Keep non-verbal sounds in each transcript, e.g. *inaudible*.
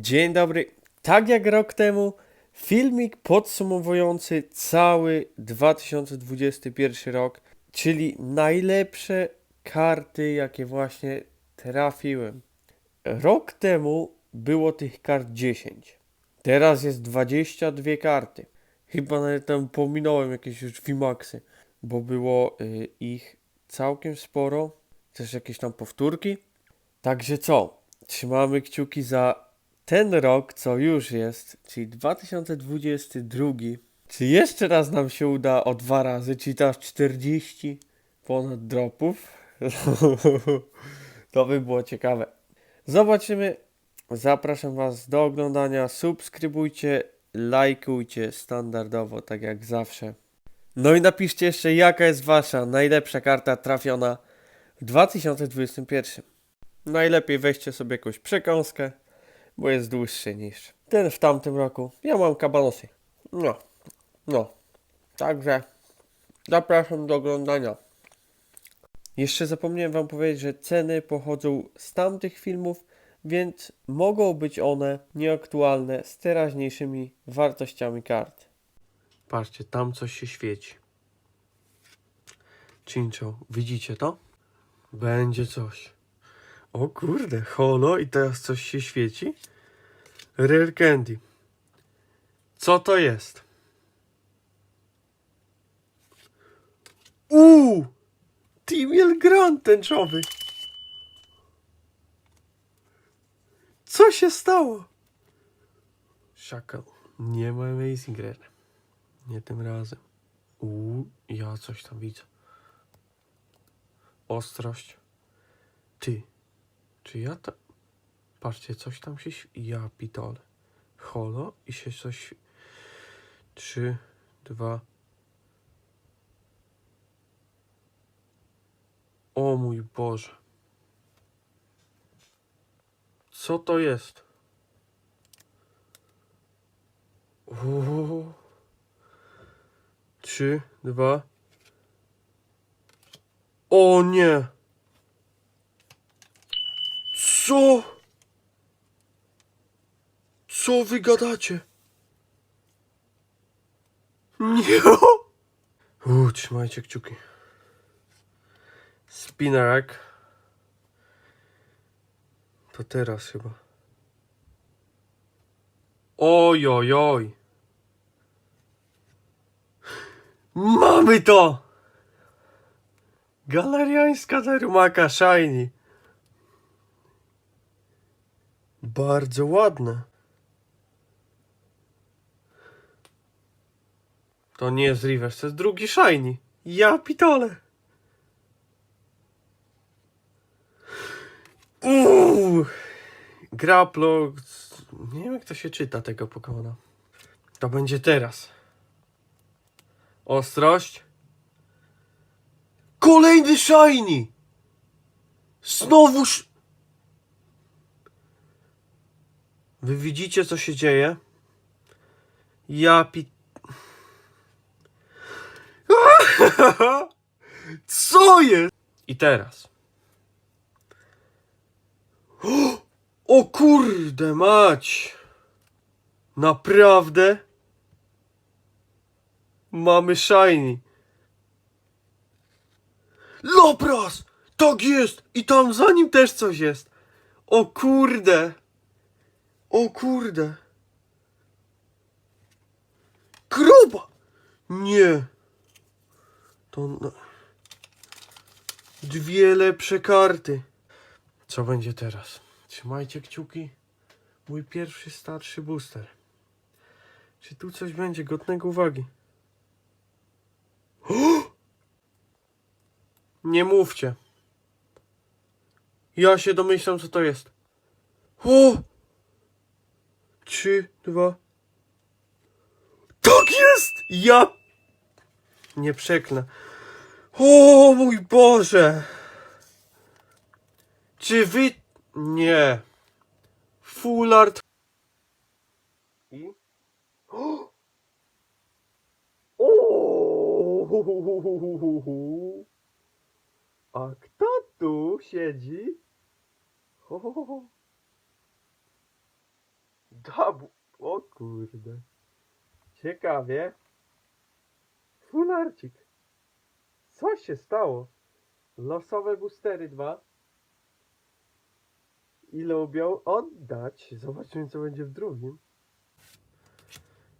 Dzień dobry. Tak jak rok temu, filmik podsumowujący cały 2021 rok, czyli najlepsze karty, jakie właśnie trafiłem. Rok temu było tych kart 10. Teraz jest 22 karty. Chyba nawet tam pominąłem jakieś już VMAXy, bo było y, ich całkiem sporo. Też jakieś tam powtórki. Także co? Trzymamy kciuki za ten rok, co już jest, czyli 2022. Czy jeszcze raz nam się uda o dwa razy, czyli teraz 40 ponad dropów? *laughs* to by było ciekawe. Zobaczymy. Zapraszam Was do oglądania. Subskrybujcie, lajkujcie standardowo, tak jak zawsze. No i napiszcie jeszcze, jaka jest Wasza najlepsza karta trafiona w 2021. Najlepiej weźcie sobie jakąś przekąskę, bo jest dłuższy niż ten w tamtym roku. Ja mam kabanosy. No, no. Także zapraszam do oglądania. Jeszcze zapomniałem Wam powiedzieć, że ceny pochodzą z tamtych filmów, więc mogą być one nieaktualne z teraźniejszymi wartościami kart. Patrzcie, tam coś się świeci. Cincho, widzicie to? Będzie coś. O kurde, holo i teraz coś się świeci? Rare Candy. Co to jest? Uuu! Timiel Grand tęczowy. Co się stało? Szakal. Nie ma Amazing Rare. Nie tym razem. Uuu, ja coś tam widzę. Ostrość. Ty. Czy ja to... Patrzcie, coś tam się... Ja pitole. Holo i się coś... Trzy, dwa... O mój Boże. Co to jest? Uuu. Trzy, dwa... O nie! Co? Co wy gadacie? Nie! Uuu, trzymajcie kciuki. Spinarak. To teraz chyba. Oj, oj, oj. Mamy to! Galeriańska derumaka shiny. Bardzo ładne. To nie jest reverse, to jest drugi shiny. Ja pitole. Uuu. Graplo. Nie wiem jak to się czyta tego Pokemona. To będzie teraz. Ostrość. Kolejny shiny! Znowuż... Wy widzicie, co się dzieje? Ja pi... *laughs* Co jest? I teraz. *gasps* O kurde mać! Naprawdę? Mamy shiny. Lopras! Tak jest! I tam za nim też coś jest. O kurde! O kurde! Gruba! Nie! To... na- Dwie lepsze karty. Co będzie teraz? Trzymajcie kciuki. Mój pierwszy, starszy booster. Czy tu coś będzie godnego uwagi? *gasps* Nie mówcie. Ja się domyślam, co to jest. O! Trzy, dwa. Tak jest! Ja. Nie przeklę. O mój Boże! Czy wy. Nie. Full art. I. O! A kto tu siedzi? Ho, ho, ho. O kurde. Ciekawie. Fularcik. Co się stało? Losowe boostery dwa. Ile ubiał oddać? Zobaczymy co będzie w drugim.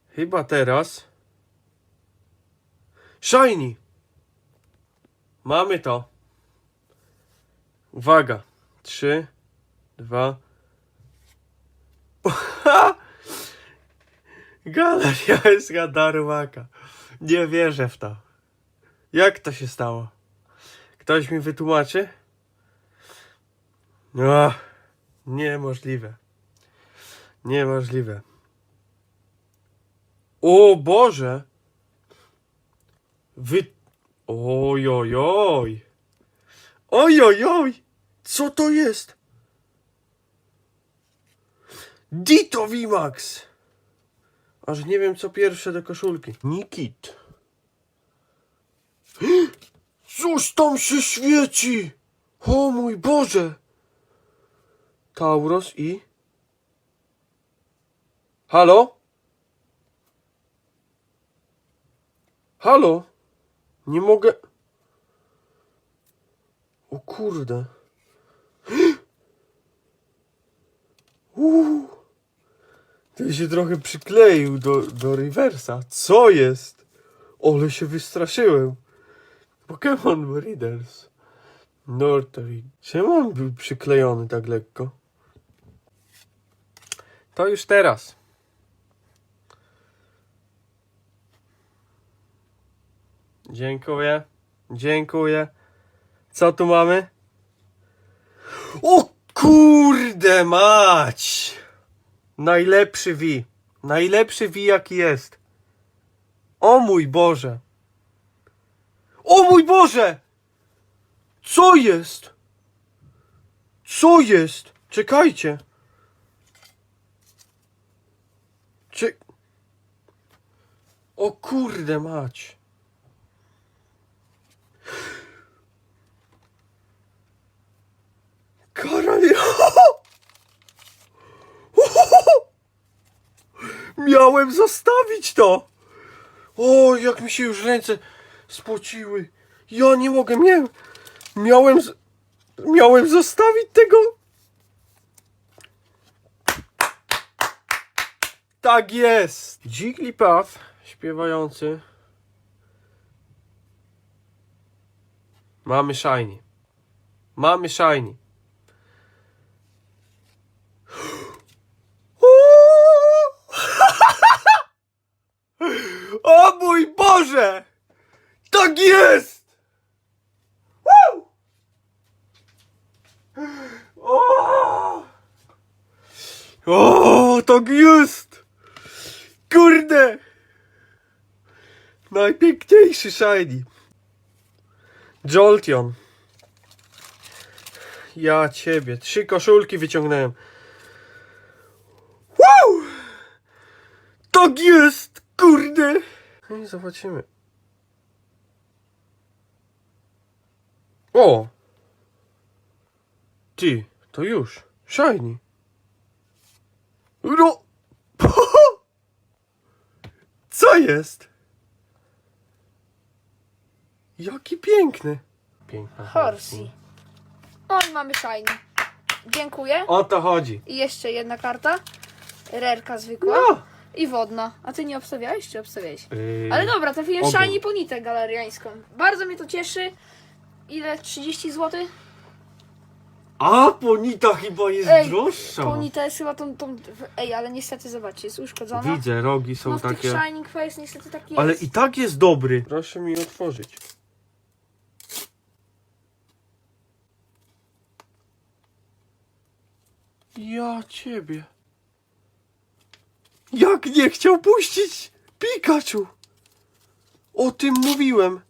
Chyba teraz. Shiny! Mamy to. Uwaga. 3, 2, *laughs* Galeriańska *laughs* darłaka. Nie wierzę w to. Jak to się stało? Ktoś mi wytłumaczy? No, niemożliwe. Niemożliwe. O Boże! Wy... Ojojoj! Ojojoj! Co to jest? Dito VMAX. Aż nie wiem co pierwsze do koszulki. Nikit. Cóż tam się świeci? O mój Boże. Tauros i... Halo? Halo? Nie mogę... O kurde. Uuu. Ten się trochę przykleił do, do reversa. Co jest? Ole się wystraszyłem. Pokémon Breeders. Northern. Czemu on był przyklejony tak lekko? To już teraz. Dziękuję. Dziękuję. Co tu mamy? O kurde mać! Najlepszy V. Najlepszy V jaki jest. O mój Boże. O mój Boże! Co jest? Co jest? Czekajcie. Czy... O kurde mać. Karol... Miałem zostawić to! O, jak mi się już ręce spociły. Ja nie mogę, miałem... Miałem... Miałem zostawić tego... Tak jest! Jigglypuff śpiewający. Mamy shiny. Mamy shiny. O mój Boże! Tak jest! Woo! O! o, tak jest! Kurde! Najpiękniejszy shiny. Jolteon. Ja ciebie. Trzy koszulki wyciągnąłem. Wow! Tak jest! Kurde! No i zobaczymy. O! Ty, to już. Shiny. No! *laughs* Co jest? Jaki piękny. Piękna. Horsey. O, i mamy shiny. Dziękuję. O to chodzi. I jeszcze jedna karta. Rerka zwykła. No! I wodna. A ty nie obstawiałeś, czy obstawiałeś? Yy, Ale dobra, trafiłem ogół. shiny ponitę galeriańską. Bardzo mnie to cieszy. Ile? 30 zł? A, Ponita chyba jest Ej, droższa. Ponita jest chyba tą, tą... Ej, ale niestety, zobaczcie, jest uszkodzona. Widzę, rogi są No w tych takie. Shining Face niestety tak jest. Ale i tak jest dobry. Proszę mi otworzyć. Ja ciebie. Jak nie chciał puścić Pikachu? O tym mówiłem.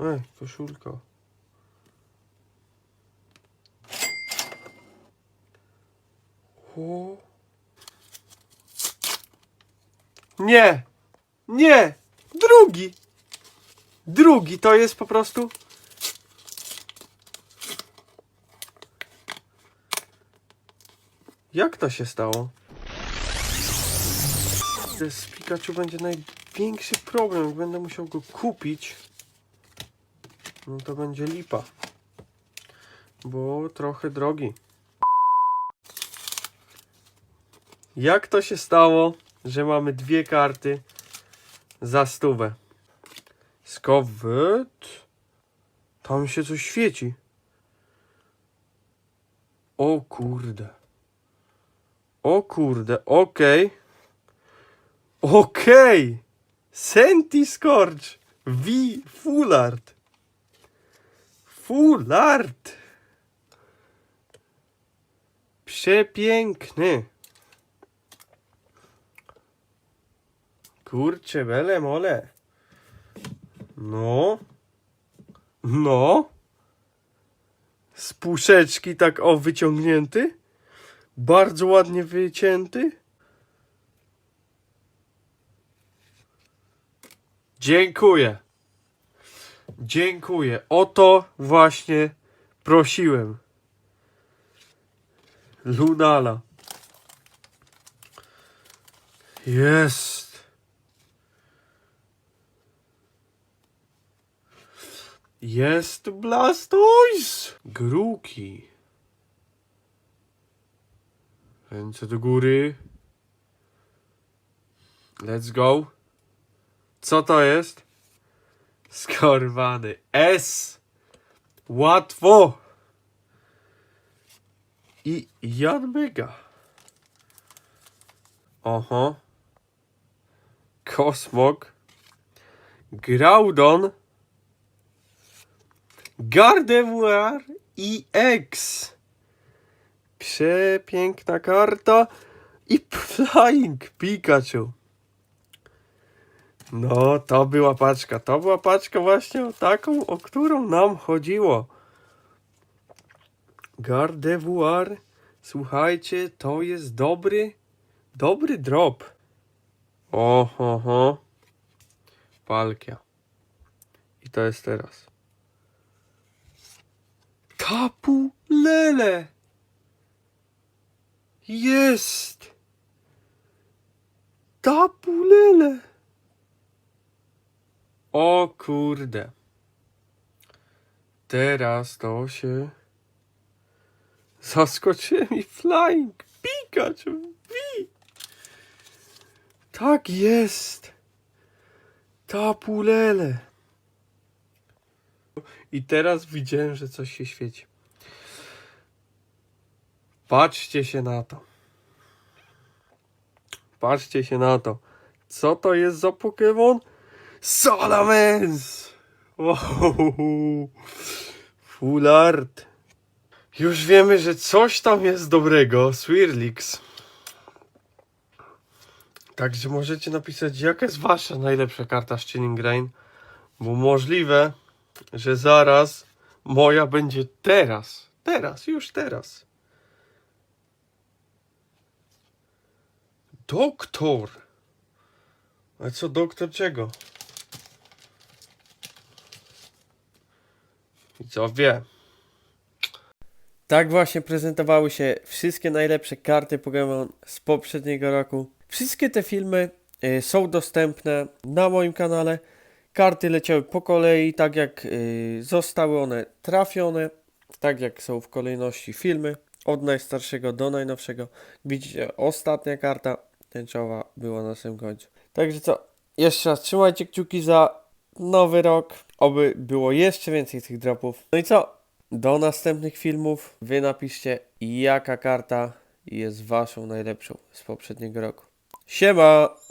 Ej, koszulka. O. Nie! Nie! Drugi! Drugi to jest po prostu. Jak to się stało? Z Pikachu będzie największy problem. Jak będę musiał go kupić, no to będzie lipa. Bo trochę drogi. Jak to się stało, że mamy dwie karty za stówę? Skowet? Tam się coś świeci. O kurde. O kurde, okej. Okej. Senti Scorch. V Full Art. Full Art. Przepiękny. Kurczę, bele mole. No. No. Z puszeczki tak o wyciągnięty. Bardzo ładnie wycięty. Dziękuję. Dziękuję. O to właśnie prosiłem. Lunala. Jest. Jest Blastoise! Gruki. Ręce do góry. Let's go. Co to jest? Skorwany. S. Łatwo. I Jan Mega. Oho. Kosmok. Groudon. Gardevoir i X. Przepiękna karta. I Flying Pikachu. No, to była paczka. To była paczka właśnie taką, o którą nam chodziło. Gardevoir. Słuchajcie, to jest dobry, dobry drop. Oho, oho. Palkia. I to jest teraz. Tapu Lele. Jest. Tapu Lele. O kurde. Teraz to się zaskoczyłem i Flying Pikachu. Wi. Tak jest. Tapulele. I teraz widziałem, że coś się świeci. Patrzcie się na to. Patrzcie się na to. Co to jest za Pokémon? Salamence! Wow. Full art. Już wiemy, że coś tam jest dobrego. Swirlix. Także możecie napisać, jaka jest wasza najlepsza karta z Chilling Grain. Bo możliwe, że zaraz moja będzie teraz. Teraz, już teraz. Doktor. A co doktor czego? I co wie? Tak właśnie prezentowały się wszystkie najlepsze karty Pokémon z poprzedniego roku. Wszystkie te filmy y, są dostępne na moim kanale. Karty leciały po kolei, tak jak y, zostały one trafione, tak jak są w kolejności filmy, od najstarszego do najnowszego. Widzicie, ostatnia karta tęczowa była na samym końcu. Także co, jeszcze raz trzymajcie kciuki za nowy rok, oby było jeszcze więcej tych dropów. No i co, do następnych filmów wy napiszcie jaka karta jest waszą najlepszą z poprzedniego roku. Siema!